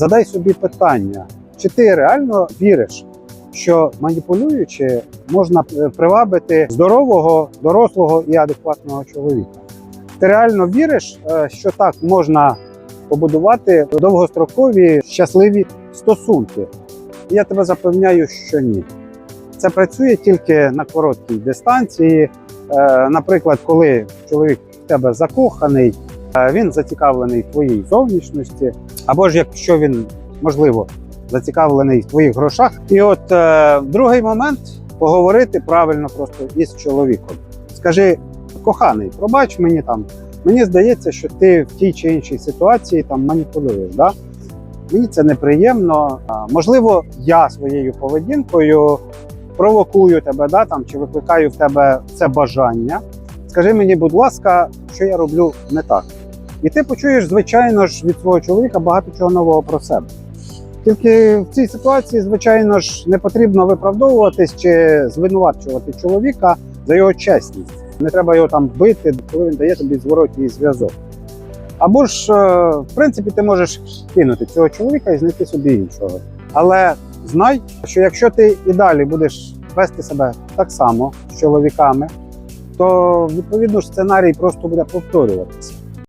задай собі питання, чи ти реально віриш, що маніпулюючи, можна е, привабити здорового, дорослого і адекватного чоловіка. Ти реально віриш, е, що так можна побудувати довгострокові щасливі стосунки? Я тебе запевняю, що ні. Це працює тільки на короткій дистанції. Е, Наприклад, коли чоловік в тебе закоханий, він зацікавлений твоїй зовнішності, або ж якщо він можливо зацікавлений в твоїх грошах. І от е, другий момент поговорити правильно просто із чоловіком. Скажи, коханий, пробач мені там. Мені здається, що ти в тій чи іншій ситуації там маніпулюєш. Да? Мені це неприємно. Можливо, я своєю поведінкою провокую тебе, да, там, чи викликаю в тебе це бажання. Скажи мені, будь ласка, що я роблю не так. І ти почуєш, звичайно ж, від свого чоловіка багато чого нового про себе. Тільки в цій ситуації, звичайно ж, не потрібно виправдовуватись чи звинувачувати чоловіка за його чесність. Не треба його там бити, коли він дає тобі зворотній зв'язок. Або ж, е, в принципі, ти можеш кинути цього чоловіка і знайти собі іншого. Але знай, що якщо ти і далі будеш вести себе так само з чоловіками, то відповідно ж сценарій просто буде повторюватися.